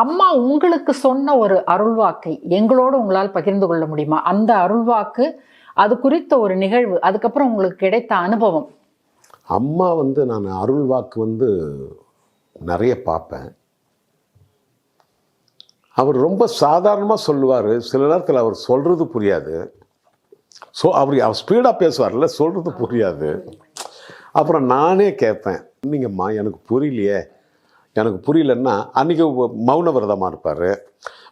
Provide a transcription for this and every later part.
அம்மா உங்களுக்கு சொன்ன ஒரு அருள்வாக்கை எங்களோடு உங்களால் பகிர்ந்து கொள்ள முடியுமா? அந்த அருள்வாக்கு அது குறித்த ஒரு நிகழ்வு அதுக்கப்புறம் உங்களுக்கு கிடைத்த அனுபவம். அம்மா வந்து நான் அருள் வாக்கு வந்து நிறைய பார்ப்பேன். அவர் ரொம்ப சாதாரணமாக சொல்லுவார். சில நேரத்தில் அவர் சொல்கிறது புரியாது. ஸோ அவர் அவர் ஸ்பீடாக பேசுவார்ல சொல்கிறது புரியாது. அப்புறம் நானே கேட்பேன் நீங்கம்மா எனக்கு புரியலையே. எனக்கு புரியலன்னா அன்றைக்கி மௌன விரதமாக இருப்பார்.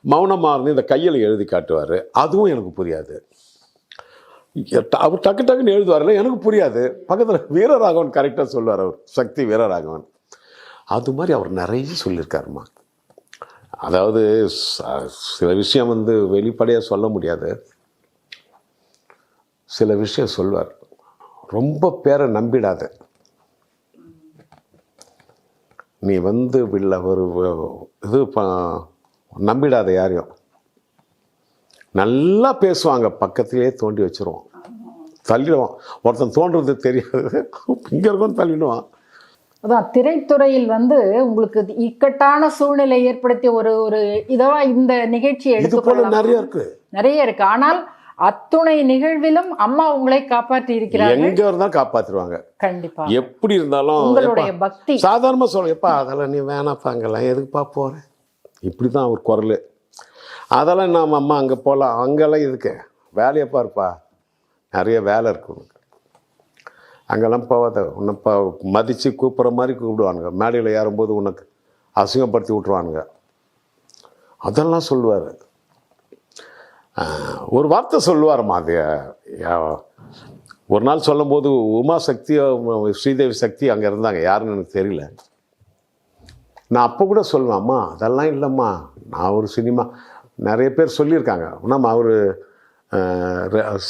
மௌனமாக இருந்து இந்த கையில் எழுதி காட்டுவார். அதுவும் எனக்கு புரியாது. அவர் டக்கு டக்குன்னு எழுதுவார்ல எனக்கு புரியாது. பக்கத்தில் வீரராகவன் கரெக்டாக சொல்லுவார் அவர். சக்தி வீரராகவன். அது மாதிரி அவர் நிறைய சொல்லியிருக்காருமா. அதாவது சில விஷயம் வந்து வெளிப்படையாக சொல்ல முடியாது. சில விஷயம் சொல்வார். ரொம்ப பேரை நம்பிடாத. நீ வந்து இல்லை ஒரு இது நம்பிடாத யாரையும். நல்லா பேசுவாங்க பக்கத்திலே தோண்டி வச்சிருவோம் தள்ளிடுவான். ஒருத்தன் தோன்றது தெரியாது. இங்கே இருக்கும் தள்ளிடுவான். அதான் திரைத்துறையில் வந்து உங்களுக்கு இக்கட்டான சூழ்நிலை ஏற்படுத்திய ஒரு ஒரு இதவா இந்த நிகழ்ச்சியை எடுத்துக்கொள்ளலாம். நிறைய இருக்கு. நிறைய இருக்கு. ஆனால் அத்துணை நிகழ்விலும் அம்மா உங்களை காப்பாற்றி இருக்கிறார்கள். எங்க இருந்தாலும் காப்பாத்திருவாங்க. கண்டிப்பா. எப்படி இருந்தாலும் உங்களுடைய பக்தி. சாதாரணமா சொல்ல எப்பா அதெல்லாம் நீ வேணாப்பா அங்கெல்லாம் எதுக்குப்பா போற? இப்படி தான் அவர் குரல். அதெல்லாம் நாம் அம்மா அங்கே போகலாம் அங்கெல்லாம் இதுக்கு வேலையை பாருப்பா. நிறைய வேலை இருக்கு உனக்கு. அங்கெல்லாம் போகாத. உன்னை மதித்து கூப்பிட்ற மாதிரி கூப்பிடுவானுங்க. மேடையில் ஏறும்போது உனக்கு அசிங்கப்படுத்தி விட்ருவானுங்க அதெல்லாம் சொல்லுவார். ஒரு வார்த்தை சொல்லுவாரம்மா அது ஒரு நாள் சொல்லும்போது உமா சக்தி ஸ்ரீதேவி சக்தி அங்கே இருந்தாங்க. யாருன்னு எனக்கு தெரியல. நான் அப்போ கூட சொல்லுவேன் அம்மா அதெல்லாம் இல்லைம்மா. நான் ஒரு சினிமா நிறைய பேர் சொல்லியிருக்காங்க. நம்ம அவர்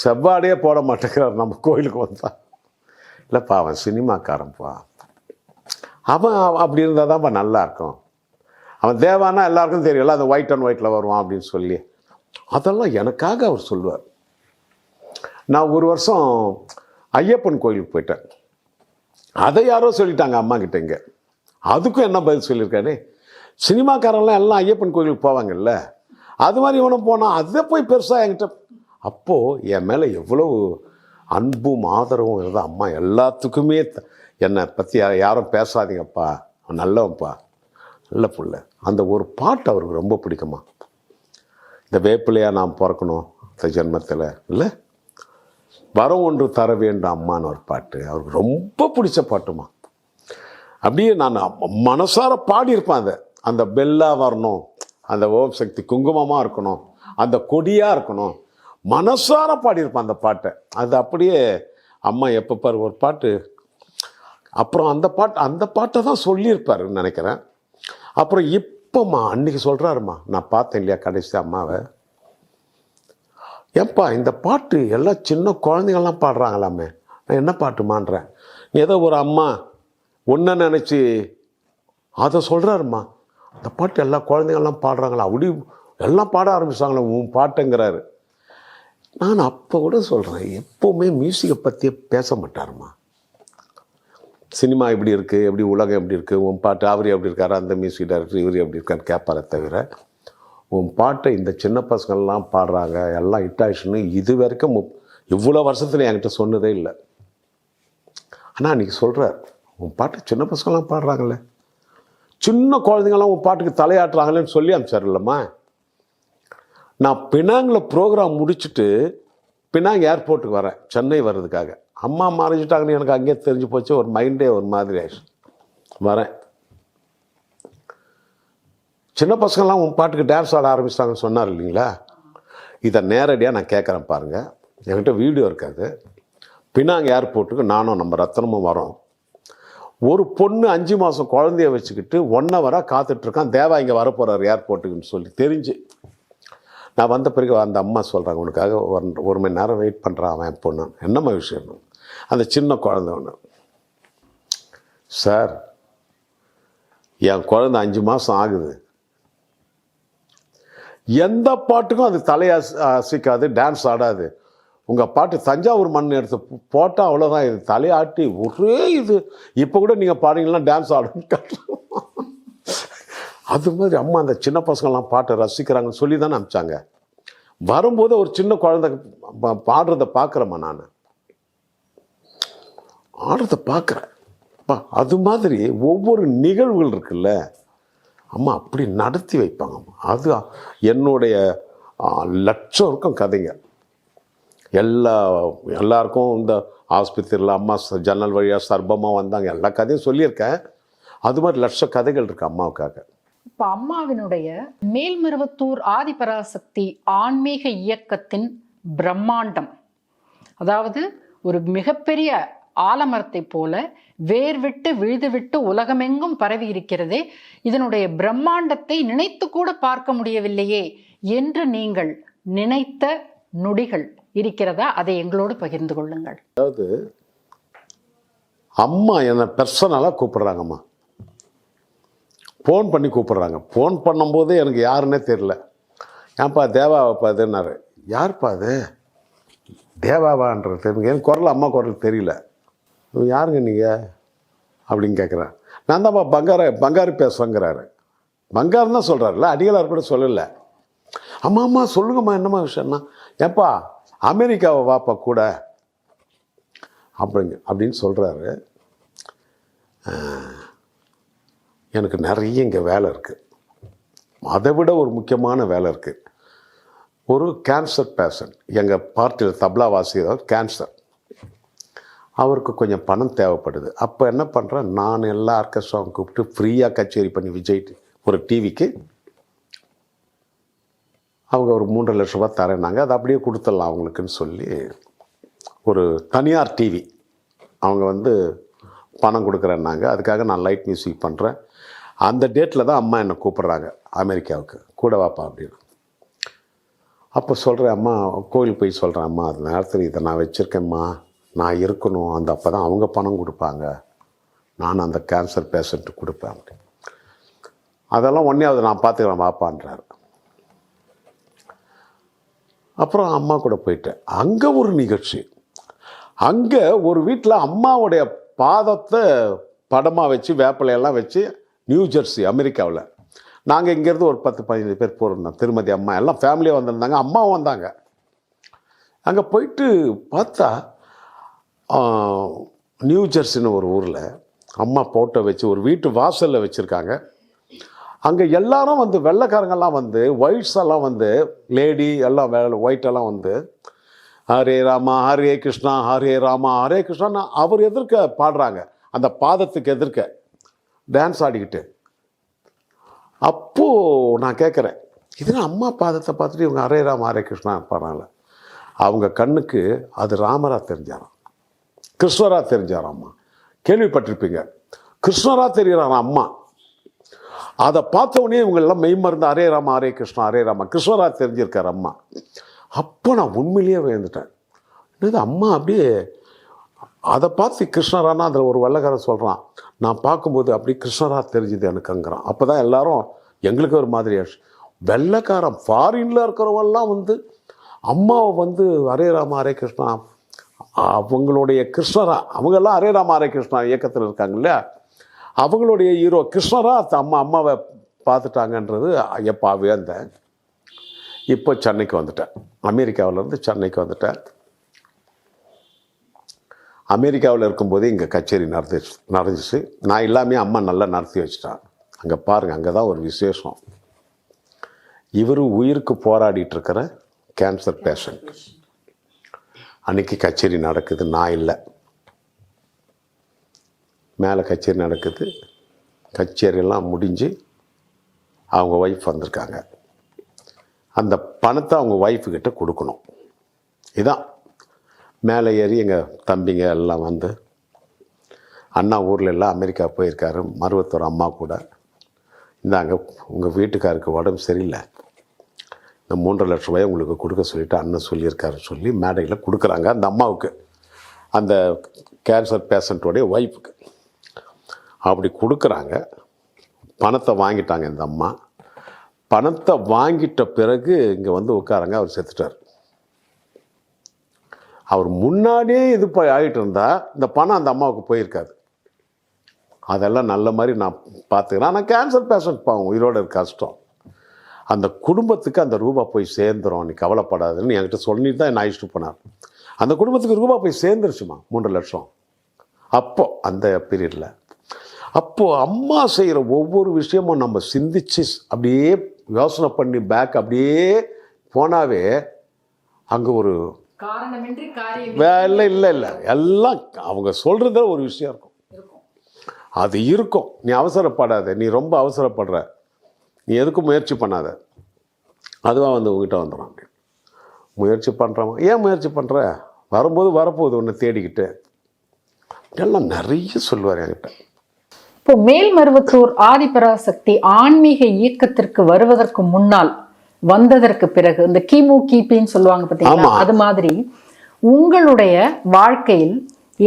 செவ்வாடையே போட மாட்டேங்கிறார். நம்ம கோயிலுக்கு வந்தா. இல்லைப்பா அவன் சினிமாக்காரன்ப்பா அவன் அப்படி இருந்தால் தான்ப்பா நல்லாயிருக்கும் அவன் தேவானா எல்லாருக்கும் தெரியல அந்த ஒயிட் அண்ட் ஒயிட்டில் வருவான் அப்படின்னு சொல்லி. அதெல்லாம் எனக்காக அவர் சொல்லுவார் நான் ஒரு வருஷம் ஐயப்பன் கோயிலுக்கு போயிட்டேன். அதை யாரோ சொல்லிட்டாங்க அம்மா கிட்ட இங்கே. அதுக்கும் என்ன பதில் சொல்லியிருக்காரு? சினிமாக்காரன்லாம் எல்லாம் ஐயப்பன் கோயிலுக்கு போவாங்கல்ல. அது மாதிரி இவனும் போனால் அதை போய் பெருசாக என்கிட்ட அப்போது என் மேலே எவ்வளோ அன்பும் ஆதரவும் இருந்தால் அம்மா எல்லாத்துக்குமே என்னை பற்றி யாரும் பேசாதீங்கப்பா. நல்லவன்ப்பா. நல்ல புள்ள. அந்த ஒரு பாட்டு அவருக்கு ரொம்ப பிடிக்குமா? இந்த வேப்பிலையாக நாம் பிறக்கணும் இந்த ஜென்மத்தில். இல்லை? வரம் ஒன்று தர வேண்டும் அம்மான்னு ஒரு பாட்டு. அவருக்கு ரொம்ப பிடிச்ச பாட்டுமா அப்படியே நான் மனசார பாடியிருப்பேன் அதை. அந்த பெல்லாக வரணும் அந்த ஓம் சக்தி குங்குமமாக இருக்கணும் அந்த கொடியாக இருக்கணும். மனசார பாடியிருப்பேன் அந்த பாட்டை. அது அப்படியே அம்மா எப்போ பாரு ஒரு பாட்டு. அப்புறம் அந்த பாட்டு அந்த பாட்டை தான் சொல்லியிருப்பாருன்னு நினைக்கிறேன். அப்புறம் இப் இப்போம்மா அன்னைக்கு சொல்கிறாருமா நான் பார்த்தேன் இல்லையா கடைசி அம்மாவை. ஏப்பா இந்த பாட்டு எல்லாம் சின்ன குழந்தைங்கள்லாம் பாடுறாங்களாமே. நான் என்ன பாட்டுமான்றேன். ஏதோ ஒரு அம்மா ஒன்றை நினச்சி அதை சொல்கிறாருமா அந்த பாட்டு எல்லா குழந்தைங்கள்லாம் பாடுறாங்களா? அப்படி எல்லாம் பாட ஆரம்பிச்சாங்களா உன் பாட்டுங்கிறாரு. நான் அப்போ கூட சொல்கிறேன் எப்போவுமே மியூசிக்கை பற்றியே பேச மாட்டாருமா சினிமா எப்படி இருக்குது எப்படி உலகம் எப்படி இருக்குது உன் பாட்டு அவர் எப்படி இருக்காரு? அந்த மியூசிக் டைரக்டர் இவர் எப்படி இருக்கார் கேட்பாரே தவிர உன் பாட்டை இந்த சின்ன பசங்கள்லாம் பாடுறாங்க எல்லாம் ஹிட் ஆயிடுச்சுன்னு இது வரைக்கும் இவ்வளோ வருஷத்தில் என்கிட்ட சொன்னதே இல்லை. ஆனால் அன்றைக்கி சொல்கிறார் உன் பாட்டு சின்ன பசங்கள்லாம் பாடுறாங்களே. சின்ன குழந்தைங்களாம் உன் பாட்டுக்கு தலையாட்டுறாங்களேன்னு சொல்லி அனுப்பிச்சார்லம்மா நான் பினாங்கில் ப்ரோக்ராம் முடிச்சுட்டு பினாங் ஏர்போர்ட்டுக்கு வரேன் சென்னை வர்றதுக்காக. அம்மா மறைஞ்சிட்டாங்கன்னு எனக்கு அங்கேயே தெரிஞ்சு போச்சு ஒரு மைண்டே ஒரு மாதிரி ஆயிடுச்சு. வரேன். சின்ன பசங்கள்லாம் உன் பாட்டுக்கு டான்ஸ் ஆட ஆரம்பிச்சிட்டாங்கன்னு சொன்னார் இல்லைங்களா? இதை நேரடியாக நான் கேட்குறேன் பாருங்கள் என்கிட்ட வீடியோ இருக்காது. பினாங் ஏர்போர்ட்டுக்கு நானும் நம்ம ரத்தனமும் வரோம். ஒரு பொண்ணு அஞ்சு மாதம் குழந்தைய வச்சுக்கிட்டு ஒன் ஹவராக காத்துட்ருக்கான் தேவா இங்கே வரப்போகிறார் ஏர்போர்ட்டுக்குன்னு சொல்லி தெரிஞ்சு. நான் வந்த பிறகு அந்த அம்மா சொல்கிறாங்க உனக்காக ஒரு ஒரு மணி நேரம் வெயிட் பண்ணுறான் அவன் பொண்ணு. என்னம்மா விஷயம்? அந்த சின்ன குழந்தை ஒன்று சார் என் குழந்தை அஞ்சு மாதம் ஆகுது. எந்த பாட்டுக்கும் அது தலையை அசிக்காது அசைக்காது டான்ஸ் ஆடாது. உங்கள் பாட்டு தஞ்சாவூர் மண் எடுத்து போட்டால் அவ்வளோதான் இது தலையாட்டி ஒரே இது. இப்போ கூட நீங்கள் பாடுங்கன்னா டான்ஸ் ஆடும் அது மாதிரி அம்மா அந்த சின்ன பசங்கள்லாம் பாட்டை ரசிக்கிறாங்கன்னு சொல்லி தானே அனுப்பிச்சாங்க வரும்போது ஒரு சின்ன குழந்தை பாடுறதை பாடுறத பார்க்குறேம்மா நான். ஆடுறத பார்க்குறேன். அப்பா, அது மாதிரி ஒவ்வொரு நிகழ்வுகள் இருக்குல்ல. அம்மா அப்படி நடத்தி வைப்பாங்க அது என்னுடைய லட்சம் இருக்கும் கதைங்க. எல்லா எல்லாருக்கும் இந்த ஆஸ்பத்திரியில் அம்மா ஜன்னல் வழியாக சர்பமாக வந்தாங்க. எல்லா கதையும் சொல்லியிருக்கேன். அது மாதிரி லட்ச கதைகள் இருக்கு அம்மாவுக்காக. இப்போ அம்மாவினுடைய மேல்மருவத்தூர் ஆதிபராசக்தி ஆன்மீக இயக்கத்தின் பிரம்மாண்டம். அதாவது ஒரு மிகப்பெரிய ஆலமரத்தை போல வேர் விட்டு விழுது விட்டு உலகமெங்கும் பரவி இருக்கிறதே இதனுடைய பிரம்மாண்டத்தை நினைத்து கூட பார்க்க முடியவில்லையே என்று நீங்கள் நினைத்த நொடிகள் இருக்கிறதா? அதை எங்களோடு பகிர்ந்து கொள்ளுங்கள். அதாவது அம்மா என்னை பர்சனலாக கூப்பிடுறாங்கம்மா. ஃபோன் பண்ணி கூப்பிடுறாங்க. ஃபோன் பண்ணும்போது எனக்கு யாருன்னே தெரில ஏன்ப்பா தேவாவை அதுன்னாரு யார்ப்பா அது? தேவாவான்றது எனக்கு குரல் அம்மா குரல் தெரியல. யாருங்க நீங்கள் அப்படின்னு கேட்குறேன் நான் தான்ப்பா பங்கார பங்காரு பேசுகிறேங்கிறாரு பங்காரம் தான் சொல்கிறாருல அடிகளார் கூட சொல்லலை. அம்மா அம்மா சொல்லுங்கம்மா என்னம்மா விஷயம்னா ஏப்பா அமெரிக்காவை வாப்பா கூட. அப்படிங்க அப்படின்னு சொல்கிறாரு எனக்கு நிறைய இங்கே வேலை இருக்குது அதை விட ஒரு முக்கியமான வேலை இருக்குது ஒரு கேன்சர் பேஷண்ட் எங்கள் பார்ட்டியில் தப்லா வாசியவர் கேன்சர் அவருக்கு கொஞ்சம் பணம் தேவைப்படுது. அப்போ என்ன பண்ணுறேன் நான் எல்லா ஆர்கெஸ்ட்ராவும் கூப்பிட்டு ஃப்ரீயாக கச்சேரி பண்ணி விஜய் ஒரு டிவிக்கு அவங்க ஒரு மூன்றரை லட்ச ரூபாய் தரேன்னாங்க அதை அப்படியே கொடுத்துடலாம் அவங்களுக்குன்னு சொல்லி ஒரு தனியார் டிவி அவங்க வந்து பணம் கொடுக்குறேன்னாங்க. அதுக்காக நான் லைட் மியூசிக் பண்ணுறேன் அந்த டேட்டில் தான் அம்மா என்னை கூப்பிட்றாங்க அமெரிக்காவுக்கு. கூட வாப்பா அப்படின்னு. அப்போ சொல்கிறேன் அம்மா கோயில் போய் சொல்கிறேன் அம்மா. அந்த நேரத்தில் இதை நான் வச்சுருக்கேம்மா நான் இருக்கணும். அந்த அப்போ தான் அவங்க பணம் கொடுப்பாங்க. நான் அந்த கேன்சர் பேஷண்ட்டு கொடுப்பேன் அப்படி அதெல்லாம் ஒன்றே அதை நான் பார்த்துக்கிறேன் பாப்பான்றார் அப்புறம் அம்மா கூட போயிட்டேன். அங்கே ஒரு நிகழ்ச்சி. அங்கே ஒரு வீட்டில் அம்மாவுடைய பாதத்தை படமாக வச்சு வேப்பிலையெல்லாம் வச்சு நியூ ஜெர்சி அமெரிக்காவில். நாங்கள் இங்கேருந்து ஒரு பத்து பதினஞ்சு பேர் போயிருந்தோம். திருமதி அம்மா எல்லாம் ஃபேமிலியாக வந்திருந்தாங்க. அம்மாவும் வந்தாங்க. அங்கே போயிட்டு பார்த்தா நியூ ஜெர்சின்னு ஒரு ஊரில் அம்மா போட்டோ வச்சு ஒரு வீட்டு வாசலில் வச்சுருக்காங்க. அங்கே எல்லாரும் வந்து வெள்ளைக்காரங்கெல்லாம் வந்து ஒயிட்ஸ் எல்லாம் வந்து லேடி எல்லாம் வே ஒயிட்டெல்லாம் வந்து ஹரே ராமா ஹரே கிருஷ்ணா ஹரே ராமா ஹரே கிருஷ்ணா அவர் எதிர்க்க பாடுறாங்க. அந்த பாதத்துக்கு எதிர்க்க டான்ஸ் ஆடிக்கிட்டு. அப்போது நான் கேட்குறேன் இது அம்மா பாதத்தை பார்த்துட்டு இவங்க ஹரே ராமா ஹரே கிருஷ்ணா பாடுறாங்கள? அவங்க கண்ணுக்கு அது ராமரா தெரிஞ்சாராம். கிருஷ்ணரா தெரிஞ்சாராம்மா கேள்விப்பட்டிருப்பீங்க. கிருஷ்ணராக தெரிகிறார் அம்மா? அதை பார்த்த உடனே இவங்க மெய்மருந்து அரே ராமா ஹரே கிருஷ்ணா ஹரே ராமா கிருஷ்ணரா தெரிஞ்சிருக்கார் அம்மா. அப்போ நான் உண்மையிலேயே வியந்துட்டேன். என்னது அம்மா அப்படியே அதை பார்த்து கிருஷ்ணரானா அதில் ஒரு வெள்ளைக்காரன் சொல்கிறான் நான் பார்க்கும்போது அப்படி கிருஷ்ணரா தெரிஞ்சுது எனக்குங்கிறான். அப்போ தான் எல்லாரும் எங்களுக்கு ஒரு மாதிரி ஆச்சு வெள்ளக்காரன் ஃபாரினில் இருக்கிறவெல்லாம் வந்து அம்மாவை வந்து அரே ராமா ஹரே கிருஷ்ணா அவங்களுடைய கிருஷ்ணரா அவங்கெல்லாம் ஹரே ராமா ஹரே கிருஷ்ணா இயக்கத்தில் இருக்காங்க இல்லையா? அவங்களுடைய ஹீரோ கிருஷ்ணரா அம்மா அம்மாவை பார்த்துட்டாங்கன்றது ஐயப்பாவே வியந்தேன் இப்போ சென்னைக்கு வந்துட்டேன். அமெரிக்காவிலேருந்து சென்னைக்கு வந்துட்டேன். அமெரிக்காவில் இருக்கும்போதே இங்கே கச்சேரி நடந்துச்சு நடந்துச்சு. நான் எல்லாமே அம்மா நல்லா நடத்தி வச்சிட்டான் அங்கே பாருங்கள் அங்கே தான் ஒரு விசேஷம். இவர் உயிருக்கு போராடிட்டு இருக்கிற கேன்சர் பேஷண்ட் அன்னைக்கு கச்சேரி நடக்குது நான் இல்லை. மேலே கச்சேரி நடக்குது. கச்சேரியெல்லாம் முடிஞ்சு அவங்க ஒய்ஃப் வந்திருக்காங்க. அந்த பணத்தை அவங்க ஒய்ஃபுக்கிட்ட கொடுக்கணும். இதான். மேலே ஏறி எங்கள் தம்பிங்க எல்லாம் வந்து அண்ணா ஊரில் எல்லாம் அமெரிக்கா போயிருக்காரு. மருவத்தூர் அம்மா கூட. இந்தாங்க உங்கள் வீட்டுக்காருக்கு உடம்பு சரியில்லை. இந்த மூன்றரை லட்ச ரூபாய் உங்களுக்கு கொடுக்க சொல்லிட்டு அண்ணன் சொல்லியிருக்காரு. சொல்லி மேடையில் கொடுக்குறாங்க அந்த அம்மாவுக்கு. அந்த கேன்சர் பேஷண்ட்டோடைய ஒய்ஃபுக்கு அப்படி கொடுக்குறாங்க. பணத்தை வாங்கிட்டாங்க இந்த அம்மா. பணத்தை வாங்கிட்ட பிறகு இங்கே வந்து உட்காருங்க அவர் செத்துட்டார். அவர் முன்னாடியே இது போய் ஆகிட்டு இருந்தால் இந்த பணம் அந்த அம்மாவுக்கு போயிருக்காது. அதெல்லாம் நல்ல மாதிரி நான் பார்த்துக்கிறேன். ஆனால் கேன்சர் பேஷண்ட் பாவம் உயிரோட இருக்க கஷ்டம். அந்த குடும்பத்துக்கு அந்த ரூபா போய் சேர்ந்துரும். நீ கவலைப்படாதுன்னு என்கிட்ட சொல்லிட்டு தான் என்ன அழைச்சிட்டு போனார். அந்த குடும்பத்துக்கு ரூபா போய் சேர்ந்துருச்சுமா? மூன்று லட்சம். அப்போ அந்த பீரியடில் அப்போது அம்மா செய்கிற ஒவ்வொரு விஷயமும் நம்ம சிந்திச்சு அப்படியே யோசனை பண்ணி பேக் அப்படியே போனாவே அங்கே ஒரு வேலை இல்லை. இல்லை எல்லாம் அவங்க சொல்கிறதுல ஒரு விஷயம் இருக்கும். அது இருக்கும். நீ அவசரப்படாத. நீ ரொம்ப அவசரப்படுற. நீ எதுக்கும் முயற்சி பண்ணாத. அதுவாக வந்து உங்ககிட்ட வந்துடும் முயற்சி பண்ணுறவன் ஏன் முயற்சி பண்ணுற வரும்போது வரப்போகுது ஒன்று தேடிக்கிட்டு. எல்லாம் நிறைய சொல்லுவார் என்கிட்ட. இப்போ மேல்மருவத்தூர் ஆதிபராசக்தி ஆன்மீக இயக்கத்திற்கு வருவதற்கு முன்னால் வந்ததற்கு பிறகு இந்த கிமு கிபின்னு சொல்லுவாங்க பார்த்தீங்களா. அது மாதிரி உங்களுடைய வாழ்க்கையில்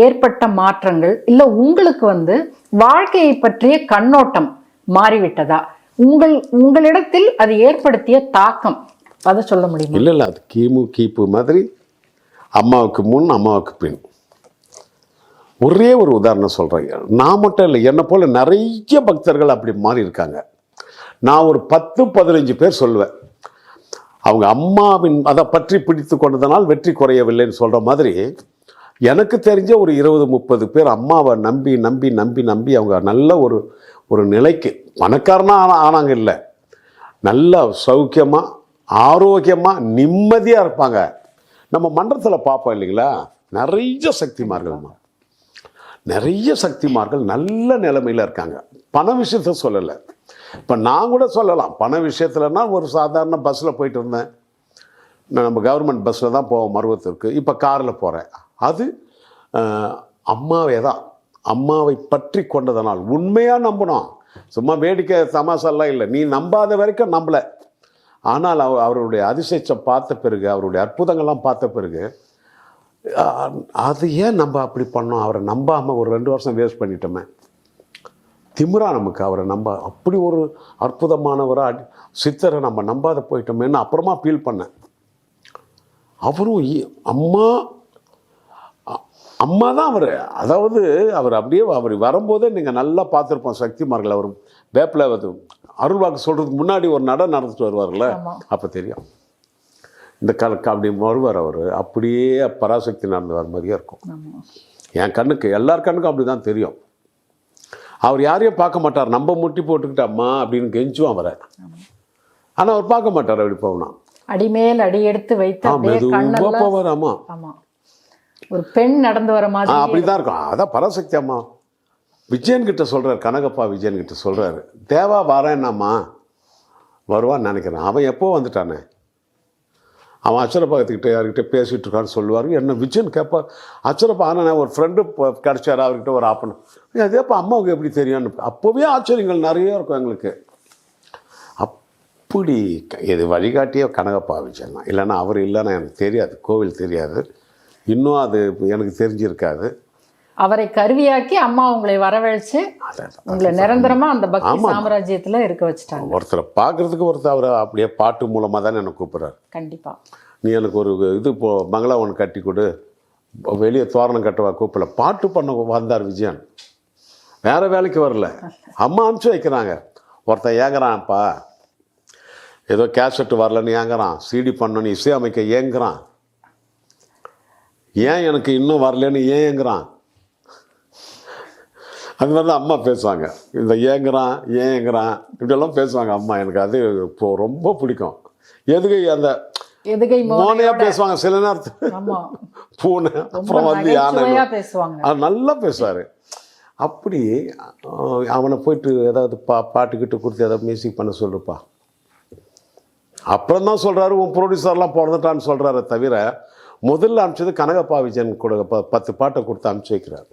ஏற்பட்ட மாற்றங்கள் இல்ல உங்களுக்கு வந்து வாழ்க்கையை பற்றிய கண்ணோட்டம் மாறிவிட்டதா? உங்கள் உங்களிடத்தில் அது ஏற்படுத்திய தாக்கம். அதை சொல்ல முடியும்? இல்லை இல்லை அது கிமு கிபு மாதிரி அம்மாவுக்கு முன் அம்மாவுக்கு பின். ஒரே ஒரு உதாரணம் சொல்கிறேன் நான் மட்டும் இல்லை என்னை போல் நிறைய பக்தர்கள் அப்படி மாறி இருக்காங்க. நான் ஒரு பத்து பதினஞ்சு பேர் சொல்லுவேன். அவங்க அம்மாவின் அதை பற்றி பிடித்து கொண்டதனால் வெற்றி குறையவில்லைன்னு சொல்கிற மாதிரி எனக்கு தெரிஞ்ச ஒரு இருபது முப்பது பேர் அம்மாவை நம்பி நம்பி நம்பி நம்பி அவங்க நல்ல ஒரு ஒரு நிலைக்கு பணக்காரனா ஆனா ஆனாங்க இல்லை. நல்லா சௌக்கியமாக ஆரோக்கியமாக நிம்மதியாக இருப்பாங்க. நம்ம மன்றத்தில் பார்ப்போம் இல்லைங்களா? நிறைய சக்திமார்கள்மா நிறைய சக்திமார்கள் நல்ல நிலைமையில் இருக்காங்க. பண விஷயத்த சொல்லலை. இப்போ நான் கூட சொல்லலாம். பண விஷயத்துலனா ஒரு சாதாரண பஸ்ஸில் போயிட்டு இருந்தேன். நான் நம்ம கவர்மெண்ட் பஸ்ஸில் தான் போவோம் மருவத்திற்கு இப்போ காரில் போகிறேன் அது அம்மாவே தான். அம்மாவை பற்றி கொண்டதனால் உண்மையாக நம்பணும் சும்மா வேடிக்கை தமாசெல்லாம் இல்லை. நீ நம்பாத வரைக்கும் நம்பலை. ஆனால் அவ அவருடைய அதிசயம் பார்த்த பிறகு அவருடைய அற்புதங்கள்லாம் பார்த்த பிறகு அது ஏன் நம்ம அப்படி பண்ணோம்? அவரை நம்பாமல் ஒரு ரெண்டு வருஷம் வேஸ்ட் பண்ணிட்டோமே. திமிரா நமக்கு அவரை நம்ப அப்படி ஒரு அற்புதமானவராக சித்தரை நம்ம நம்பாத போயிட்டோமேன்னு அப்புறமா ஃபீல் பண்ணேன். அவரும் இ- அம்மா அம்மா தான் அவர். அதாவது அவர் அப்படியே அவர் வரும்போதே நீங்கள் நல்லா பார்த்துருப்போம் சக்திமார்கள். அவர் வேப்பில் அது அருள்வாக்கு சொல்கிறதுக்கு முன்னாடி ஒரு நட நடந்துட்டு வருவார்ல. அப்போ தெரியும். இந்த கல அப்படி வருவார் அவர். அப்படியே பராசக்தி நடந்து வர மாதிரியே இருக்கும். என் கண்ணுக்கு எல்லார் கண்ணுக்கும் அப்படி தான் தெரியும். அவர் யாரையும் பார்க்க மாட்டார். நம்ம முட்டி போட்டுக்கிட்டு அம்மா அப்படின்னு கெஞ்சுவான் அவரை. ஆனால் அவர் பார்க்க மாட்டார் அப்படி போனா. அடிமேல் அடி எடுத்து வைத்து மெதுவாக போவார் ஆமா ஆமா. ஒரு பெண் நடந்து வர மாதிரி அப்படி தான் இருக்கும். அதான் பராசக்தி அம்மா. விஜயன் கிட்ட சொல்றாரு கனகப்பா விஜயன் கிட்ட சொல்றாரு. தேவா வரேன்னாம்மா. வருவான்னு நினைக்கிறேன். அவன் எப்போ வந்துட்டானே? அவன் அச்சரப்பாக்கத்துக்கிட்ட யார்கிட்ட பேசிகிட்டு இருக்கான்னு சொல்லுவார். என்ன விஜயன் கேட்பார் அச்சரப்பா ஆனால் ஒரு ஃப்ரெண்டு கிடச்சார்? அவர்கிட்ட ஒரு ஆப்பனும் அதேப்பா அம்மாவுக்கு எப்படி தெரியும்னு. அப்போவே ஆச்சரியங்கள் நிறைய இருக்கும் எங்களுக்கு. அப்படி இது வழிகாட்டியே கனகப்பா விஜயன் தான். இல்லைன்னா அவர் இல்லைன்னா எனக்கு தெரியாது. கோவில் தெரியாது. இன்னும் அது எனக்கு தெரிஞ்சிருக்காது. அவரை கருவியாக்கி அம்மா உங்களை வரவழைச்சு உங்களை நிரந்தரமா அந்த பக்தி. சாம்ராஜ்யத்துல இருக்க வச்சுட்டாங்க. ஒருத்தரை பார்க்குறதுக்கு ஒருத்தர் அவரை அப்படியே பாட்டு மூலமாக தானே எனக்கு கூப்பிட்றாரு. கண்டிப்பா. நீ எனக்கு ஒரு இது இப்போ பங்களா ஒன்று கட்டி கொடு. வெளியே தோரணம் கட்டவா கூப்பிடல. பாட்டு பண்ண வந்தார் விஜயன். வேற வேலைக்கு வரல. அம்மா அனுப்பிச்சு வைக்கிறாங்க. ஒருத்தன் ஏங்குறான்ப்பா. ஏதோ கேசட்டு வரலன்னு ஏங்குறான். சிடி பண்ணணும் இசை அமைக்க ஏங்குறான். ஏன் எனக்கு இன்னும் வரலன்னு ஏங்குறான்? அது மாதிரி தான் அம்மா பேசுவாங்க. இந்த ஏங்குறான் ஏங்குறான் இப்படியெல்லாம் பேசுவாங்க அம்மா. எனக்கு அது இப்போ ரொம்ப பிடிக்கும். எதுக்கு அந்த மோனையா பேசுவாங்க சில நேரத்தில்? பூனை அப்புறம் வந்து யானை அவர் நல்லா பேசுவார். அப்படி அவனை போயிட்டு ஏதாவது பா பாட்டுக்கிட்டு கொடுத்து ஏதாவது மியூசிக் பண்ண சொல்லுப்பா. அப்புறம் தான் சொல்கிறாரு உன் ப்ரொடியூசர்லாம் பிறந்துட்டான்னு சொல்கிறாரு தவிர முதல்ல அனுப்பிச்சது கனகப்பா விஜயன் கூட ப- பத்து பாட்டை கொடுத்து அனுப்பிச்சி வைக்கிறார்.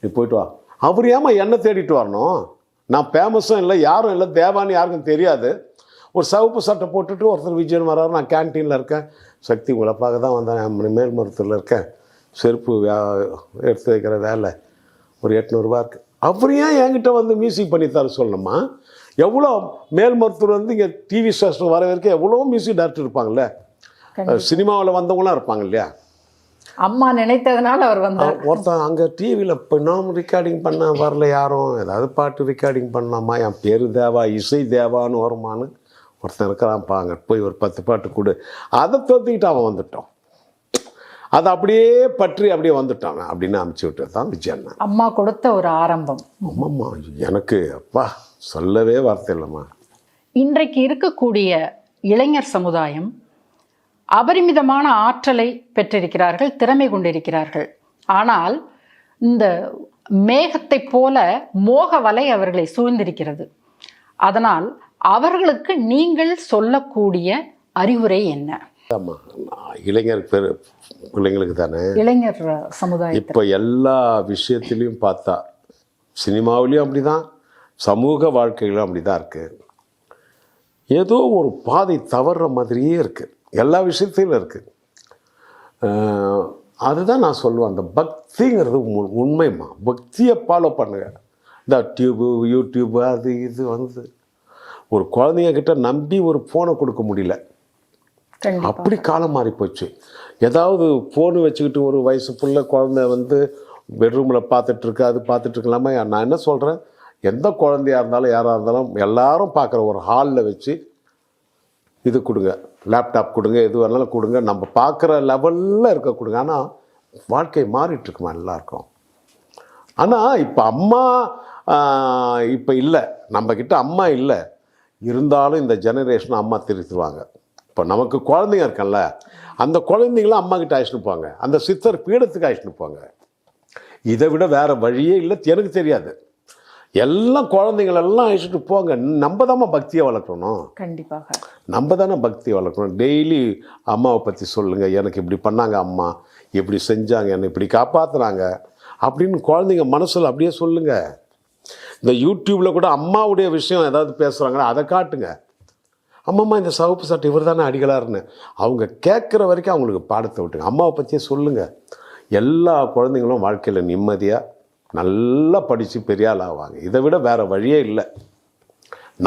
நீ போயிட்டு வா. அவர் ஏமா என்ன தேடிட்டு வரணும்? நான் ஃபேமஸும் இல்லை யாரும் இல்லை தேவான்னு யாருக்கும் தெரியாது. ஒரு சிவப்பு சட்டை போட்டுட்டு ஒருத்தர் விஜயன் வராரு நான் கேன்டீனில் இருக்கேன். சக்தி உழைப்பாக தான் வந்தேன். மேல்மருத்தூரில் இருக்கேன். செருப்பு வே எடுத்து வைக்கிற வேலை ஒரு எட்நூறுபா இருக்குது அவர் ஏன் என்கிட்ட வந்து மியூசிக் பண்ணி தர சொல்லணுமா? எவ்வளோ மேல் மருத்துவர் வந்து இங்கே டிவி ஸ்டேஷன் வர வரைக்கும் எவ்வளோ மியூசிக் டேரக்டர் இருப்பாங்கல்ல. சினிமாவில் வந்தவங்களாம் இருப்பாங்க இல்லையா? அம்மா நினைத்ததுனால அவர் வந்தார். ஒருத்தன் அங்கே டிவியில் நான் ரெக்கார்டிங் பண்ண வரல யாரும் ஏதாவது பாட்டு ரெக்கார்டிங் பண்ணலாமா? என் பேர் தேவா இசை தேவான்னு வருமான்னு ஒருத்தன் இருக்கிறான்ப்பா அங்கே போய் ஒரு பத்து பாட்டு கொடு. அதை தோத்திக்கிட்டு அவன் வந்துட்டான். அதை அப்படியே பற்றி அப்படியே வந்துட்டான். அப்படின்னு அமுச்சு விட்டது தான் விஜயன் அம்மா கொடுத்த ஒரு ஆரம்பம். ஆமாம்மா. எனக்கு அப்பா சொல்லவே வார்த்தை இல்லைம்மா. இன்றைக்கு இருக்கக்கூடிய இளைஞர் சமுதாயம் அபரிமிதமான ஆற்றலை பெற்றிருக்கிறார்கள் திறமை கொண்டிருக்கிறார்கள். ஆனால் இந்த மேகத்தைப் போல மோக வலை அவர்களை சூழ்ந்திருக்கிறது. அதனால் அவர்களுக்கு நீங்கள் சொல்லக்கூடிய அறிவுரை என்ன? ஆமாம் இளைஞர் பேர் பிள்ளைங்களுக்கு தானே? இளைஞர் சமுதாயம் இப்போ எல்லா விஷயத்துலையும் பார்த்தா சினிமாவிலையும் அப்படிதான் சமூக வாழ்க்கையிலும் அப்படி தான் இருக்கு. ஏதோ ஒரு பாதை தவறுற மாதிரியே இருக்கு. எல்லா விஷயத்திலும் இருக்கு. அஹ், அதுதான் நான் சொல்லுவேன். அந்த பக்திங்கிறது உண்- உண்மைம்மா. பக்தியை ஃபாலோ பண்ணுங்க. இந்த டியூபு யூடியூப்பு அது இது வந்து. ஒரு குழந்தைங்க கிட்ட நம்பி ஒரு ஃபோனை கொடுக்க முடியல. அப்படி காலம் மாறி போச்சு. ஏதாவது ஃபோனு வச்சுக்கிட்டு ஒரு வயசு புள்ள குழந்தை வந்து பெட்ரூமில் பார்த்துட்டு இருக்கு அது பார்த்துட்டு இருக்கலாமா நான் என்ன சொல்கிறேன் எந்த குழந்தையா இருந்தாலும் யாராக இருந்தாலும் எல்லாரும் பார்க்குற ஒரு ஹாலில் வச்சு இது கொடுங்க. லேப்டாப் கொடுங்க எது வேணாலும் கொடுங்க. நம்ம பார்க்குற லெவலில் இருக்க கொடுங்க. ஆனால் வாழ்க்கை மாறிட்டுருக்குமா எல்லாருக்கும்? ஆனால் இப்போ அம்மா இப்போ இல்லை. நம்மக்கிட்ட அம்மா இல்லை. இருந்தாலும் இந்த ஜெனரேஷனை அம்மா திருத்துவாங்க இப்போ நமக்கு குழந்தைங்க இருக்கல்ல அந்த குழந்தைங்களாம் அம்மா கிட்ட அழைச்சிட்டு போவாங்க. அந்த சித்தர் பீடத்துக்கு அழைச்சிட்டு போவாங்க. இதை விட வேற வழியே இல்லை. எனக்கு தெரியாது. எல்லாம் குழந்தைங்களெல்லாம் அழைச்சிட்டு போங்க. நம்ம தாம்மா பக்தியை வளர்க்கணும். கண்டிப்பாக. நம்ம தானே பக்தி வளர்க்கணும். டெய்லி அம்மாவை பற்றி சொல்லுங்கள் எனக்கு இப்படி பண்ணாங்க அம்மா. இப்படி செஞ்சாங்க. என்னை இப்படி காப்பாற்றுனாங்க அப்படின்னு குழந்தைங்க மனசில் அப்படியே சொல்லுங்கள் இந்த யூடியூப்பில் கூட அம்மாவுடைய விஷயம் ஏதாவது பேசுகிறாங்கன்னா அதை காட்டுங்க. அம்மம்மா இந்த சவப்பு சட்டை இவர் தானே அடிகளாருன்னு. அவங்க கேட்குற வரைக்கும் அவங்களுக்கு பாடத்தை விட்டுங்க அம்மாவை பற்றியே சொல்லுங்கள் எல்லா குழந்தைங்களும் வாழ்க்கையில் நிம்மதியாக நல்லா படித்து பெரிய ஆள் ஆவாங்க இதை விட வேறு வழியே இல்லை.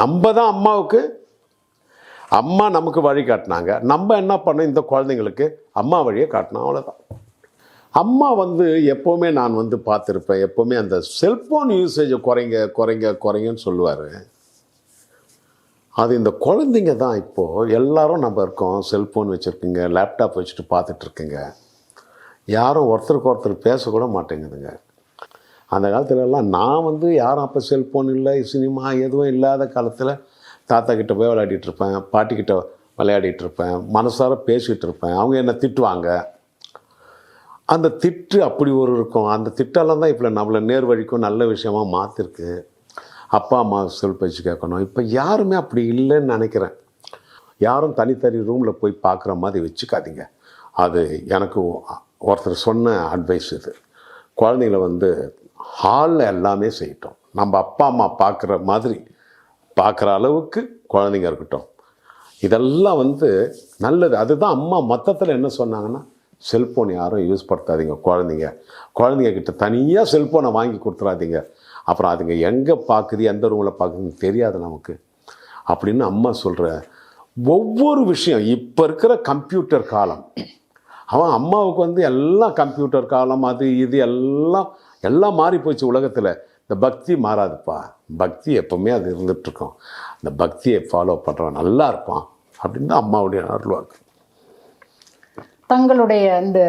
நம்ம தான் அம்மாவுக்கு அம்மா நமக்கு வழி காட்டினாங்க. நம்ம என்ன பண்ணோம்? இந்த குழந்தைங்களுக்கு அம்மா வழியை காட்டினோம். அவ்வளோதான் அம்மா வந்து எப்போவுமே நான் வந்து பார்த்துருப்பேன். எப்போவுமே அந்த செல்ஃபோன் யூசேஜை குறைங்க குறைங்க குறைங்கன்னு சொல்லுவார். அது இந்த குழந்தைங்க தான் இப்போது எல்லாரும் நம்ம இருக்கோம். செல்ஃபோன் வச்சுருக்குங்க லேப்டாப் வச்சுட்டு பார்த்துட்ருக்குங்க யாரும் ஒருத்தருக்கு ஒருத்தர் பேசக்கூட மாட்டேங்குதுங்க. அந்த காலத்துலலாம் நான் வந்து யாரும் அப்போ செல்ஃபோன் இல்லை சினிமா எதுவும் இல்லாத காலத்தில் தாத்தா கிட்ட போய் விளையாடிட்டு இருப்பேன் பாட்டி கிட்ட விளையாடிட்டு இருப்பேன் மனசார பேசிகிட்டு இருப்பேன். அவங்க என்னை திட்டுவாங்க. அந்த திட்டு அப்படி ஒரு இருக்கும். அந்த திட்டெல்லாம் தான் இப்போ நம்மளை நேர் வழிக்கும் நல்ல விஷயமா மாற்றிருக்கு அப்பா அம்மா சொல் பேச்சு கேட்கணும். இப்போ யாருமே அப்படி இல்லைன்னு நினைக்கிறேன். யாரும் தனித்தனி ரூமில் போய் பார்க்குற மாதிரி வச்சுக்காதீங்க. அது எனக்கு ஒருத்தர் சொன்ன அட்வைஸ் இது. குழந்தைங்கள வந்து ஹாலில் எல்லாமே செய்யட்டும். நம்ம அப்பா அம்மா பார்க்குற மாதிரி பார்க்குற அளவுக்கு குழந்தைங்க இருக்கட்டும். இதெல்லாம் வந்து நல்லது. அதுதான் அம்மா மொத்தத்தில் என்ன சொன்னாங்கன்னா செல்ஃபோன் யாரும் யூஸ் படுத்தாதீங்க குழந்தைங்க. குழந்தைங்க கிட்ட தனியாக செல்ஃபோனை வாங்கி கொடுத்துறாதீங்க. அப்புறம் அதுங்க எங்கே பார்க்குது எந்த ரூமில் பார்க்குதுன்னு தெரியாது நமக்கு. அப்படின்னு அம்மா சொல்கிற ஒவ்வொரு விஷயம் இப்போ இருக்கிற கம்ப்யூட்டர் காலம். அவன் அம்மாவுக்கு வந்து எல்லாம் கம்ப்யூட்டர் காலம் அது இது எல்லாம் எல்லாம் மாறி போச்சு உலகத்தில். இந்த பக்தி மாறாதுப்பா. பக்தி எப்பவுமே அது இருந்துகிட்ருக்கும் அந்த பக்தியை ஃபாலோ பண்ணுறவன் நல்லா இருப்பான் அப்படின்னு தான் அம்மாவுடைய அருள்வாக்கு தங்களுடைய இந்த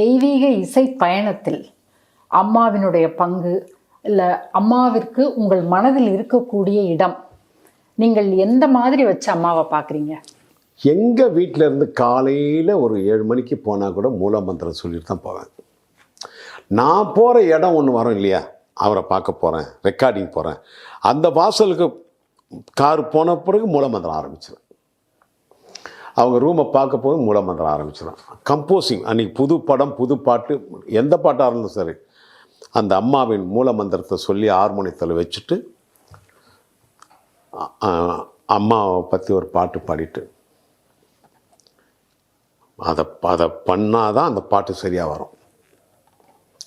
தெய்வீக இசை பயணத்தில் அம்மாவினுடைய பங்கு இல்லை அம்மாவிற்கு உங்கள் மனதில் இருக்கக்கூடிய இடம் நீங்கள் எந்த மாதிரி வச்சு அம்மாவை பார்க்குறீங்க? எங்கள் வீட்டில் இருந்து காலையில் ஒரு ஏழு மணிக்கு போனால் கூட மூலமந்திரம் சொல்லிட்டு தான் போவேன். நான் போகிற இடம் ஒன்று வரும் இல்லையா? அவரை பார்க்க போகிறேன் ரெக்கார்டிங் போகிறேன் அந்த வாசலுக்கு கார் போன பிறகு மூலமந்திரம் ஆரம்பிச்சிடும். அவங்க ரூமை பார்க்க போது மூலமந்திரம் ஆரம்பிச்சிடும். கம்போசிங் அன்றைக்கி புது படம் புது பாட்டு எந்த பாட்டாக இருந்தாலும் சரி அந்த அம்மாவின் மூலமந்திரத்தை சொல்லி ஹார்மோனியத்தில் வச்சுட்டு அம்மாவை பற்றி ஒரு பாட்டு பாடிட்டு அதை அதை பண்ணால் தான் அந்த பாட்டு சரியாக வரும்.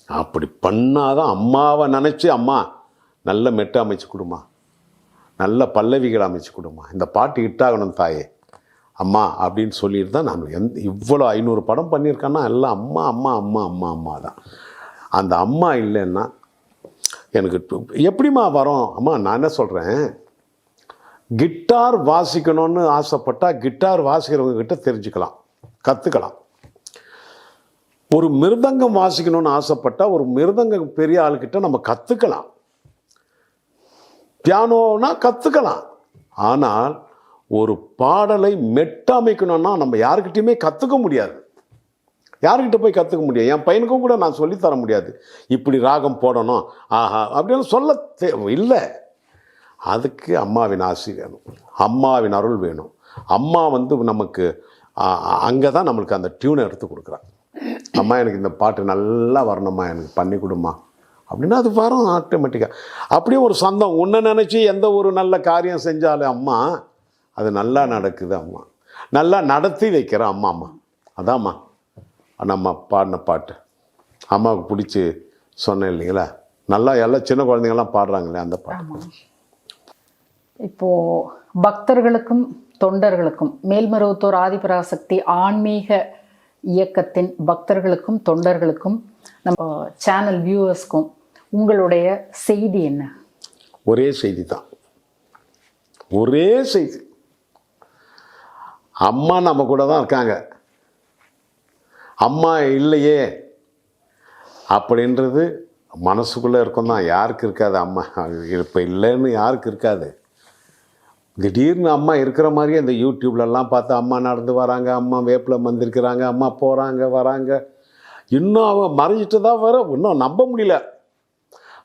அப்படி பண்ணாதான் அம்மாவை நினச்சி அம்மா நல்ல மெட்டு அமைச்சு கொடுமா. நல்ல பல்லவிகள் அமைச்சு கொடுமா. இந்த பாட்டு ஹிட்டாகணும் தாயே. அம்மா அப்படின்னு சொல்லிட்டு தான் நான் எந் இவ்வளோ ஐநூறு படம் பண்ணியிருக்கேன்னா எல்லாம் அம்மா அம்மா அம்மா அம்மா அம்மா தான் அந்த அம்மா இல்லைன்னா எனக்கு எப்படிம்மா வரோம்? அம்மா நான் என்ன சொல்கிறேன் கிட்டார் வாசிக்கணும்னு ஆசைப்பட்டால் கிட்டார் வாசிக்கிறவங்க கிட்ட தெரிஞ்சுக்கலாம். கற்றுக்கலாம் ஒரு மிருதங்கம் வாசிக்கணும்னு ஆசைப்பட்டால் ஒரு மிருதங்கம் பெரிய ஆளுக்கிட்ட நம்ம கற்றுக்கலாம் பியானோனா கற்றுக்கலாம் ஆனால் ஒரு பாடலை மெட்டமைக்கணும்னா நம்ம யாருக்கிட்டையுமே கற்றுக்க முடியாது. யாருக்கிட்ட போய் கற்றுக்க முடியாது என் பையனுக்கும் கூட நான் சொல்லித் தர முடியாது. இப்படி ராகம் போடணும். ஆஹா அப்படின்னு சொல்ல தே இல்லை. அதுக்கு அம்மாவின் ஆசி வேணும். அம்மாவின் அருள் வேணும். அம்மா வந்து நமக்கு அங்கே தான் நம்மளுக்கு அந்த டியூனை எடுத்து கொடுக்குறாங்க. அம்மா எனக்கு இந்த பாட்டு நல்லா வரணும்மா எனக்கு பண்ணி கொடுமா அப்படின்னா அது வரும் ஆட்டோமேட்டிக்காக அப்படியே ஒரு சொந்தம். உன்னை நினச்சி எந்த ஒரு நல்ல காரியம் செஞ்சாலும் அம்மா அது நல்லா நடக்குது அம்மா. நல்லா நடத்தி வைக்கிற அம்மா அம்மா. அதாம்மா. நம்ம பாடின பாட்டு. அம்மாவுக்கு பிடிச்சி சொன்னேன் இல்லைங்களா? நல்லா எல்லாம் சின்ன குழந்தைங்கள்லாம் பாடுறாங்களே அந்த பாட்டு. இப்போது இப்போ பக்தர்களுக்கும் தொண்டர்களுக்கும் மேல்மருவத்தூர் ஆதிபராசக்தி ஆன்மீக இயக்கத்தின் பக்தர்களுக்கும் தொண்டர்களுக்கும் நம்ம சேனல் வியூவர்ஸ்க்கும் உங்களுடைய செய்தி என்ன? ஒரே செய்தி தான். ஒரே செய்தி. அம்மா நம்ம கூட தான் இருக்காங்க. அம்மா இல்லையே அப்படின்றது மனசுக்குள்ளே இருக்கும் தான் யாருக்கு இருக்காது அம்மா? இப்போ இல்லைன்னு யாருக்கு இருக்காது? திடீர்னு அம்மா இருக்கிற மாதிரியே இந்த யூடியூப்லலாம் பார்த்து அம்மா நடந்து வராங்க அம்மா வேப்பில் வந்திருக்கிறாங்க அம்மா போகிறாங்க வராங்க. இன்னும் அவங்க மறைஞ்சிட்டு தான் வர இன்னும் நம்ப முடியல.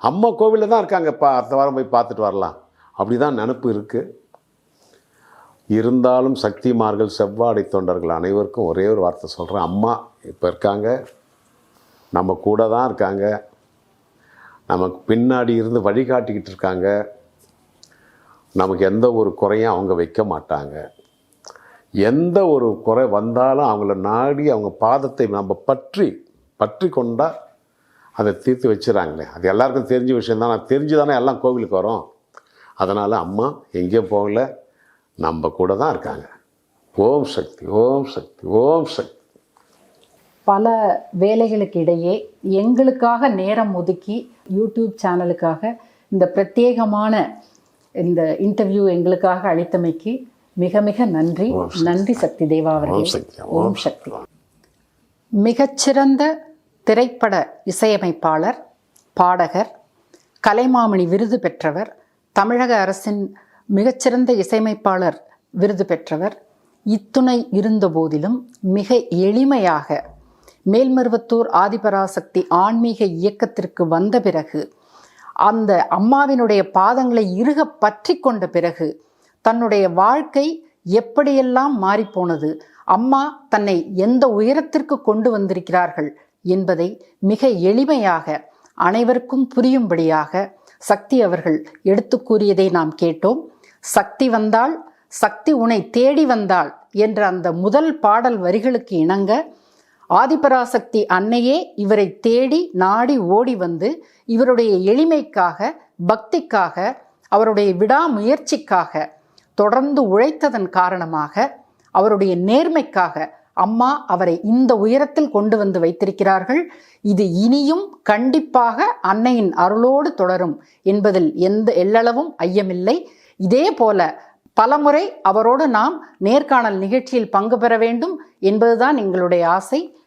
அம்மா கோவிலில் தான் இருக்காங்க இப்போ அடுத்த வாரம் போய் பார்த்துட்டு வரலாம். அப்படி தான் நினப்பு இருக்குது இருந்தாலும் சக்திமார்கள் செவ்வாடை தொண்டர்கள் அனைவருக்கும் ஒரே ஒரு வார்த்தை சொல்கிறேன் அம்மா இப்போ இருக்காங்க நம்ம கூட தான் இருக்காங்க நமக்கு பின்னாடி இருந்து வழிகாட்டிக்கிட்டு இருக்காங்க. நமக்கு எந்த ஒரு குறையும் அவங்க வைக்க மாட்டாங்க எந்த ஒரு குறை வந்தாலும் அவங்கள நாடி அவங்க பாதத்தை நம்ம பற்றி பற்றி கொண்டால் அதை தீர்த்து வச்சுறாங்களே. அது எல்லாருக்கும் தெரிஞ்ச விஷயம் தான் நான் தெரிஞ்சு தானே எல்லாம் கோவிலுக்கு வரோம். அதனால் அம்மா எங்கேயும் போகல. நம்ம கூட தான் இருக்காங்க. ஓம் சக்தி ஓம் சக்தி ஓம் சக்தி. பல வேலைகளுக்கு இடையே எங்களுக்காக நேரம் ஒதுக்கி யூடியூப் சேனலுக்காக இந்த பிரத்யேகமான இந்த இன்டர்வியூ எங்களுக்காக அளித்தமைக்கு மிக மிக நன்றி. நன்றி சக்தி தேவா அவர்களே. ஓம் சக்தி, மிகச்சிறந்த திரைப்பட இசையமைப்பாளர் பாடகர் கலைமாமணி விருது பெற்றவர் தமிழக அரசின் மிகச்சிறந்த இசையமைப்பாளர் விருது பெற்றவர் இத்துணை இருந்தபோதிலும் மிக எளிமையாக மேல்மருவத்தூர் ஆதிபராசக்தி ஆன்மீக இயக்கத்திற்கு வந்த பிறகு அந்த அம்மாவினுடைய பாதங்களை இறுக பற்றி கொண்ட பிறகு தன்னுடைய வாழ்க்கை எப்படியெல்லாம் மாறிப்போனது? அம்மா தன்னை எந்த உயரத்திற்கு கொண்டு வந்திருக்கிறார்கள் என்பதை மிக எளிமையாக அனைவருக்கும் புரியும்படியாக சக்தி அவர்கள் எடுத்து கூறியதை நாம் கேட்டோம். சக்தி வந்தால் சக்தி உனை தேடி வந்தாள் என்ற அந்த முதல் பாடல் வரிகளுக்கு இணங்க ஆதிபராசக்தி அன்னையே இவரை தேடி நாடி ஓடி வந்து இவருடைய எளிமைக்காக பக்திக்காக அவருடைய விடாமுயற்சிக்காக தொடர்ந்து உழைத்ததன் காரணமாக அவருடைய நேர்மைக்காக அம்மா அவரை இந்த உயரத்தில் கொண்டு வந்து வைத்திருக்கிறார்கள். இது இனியும் கண்டிப்பாக அன்னையின் அருளோடு தொடரும் என்பதில் எந்த எல்லளவும் ஐயமில்லை. இதே போல பலமுறை அவரோடு நாம் நேர்காணல் நிகழ்ச்சியில் பங்கு பெற வேண்டும் என்பதுதான் எங்களுடைய ஆசை.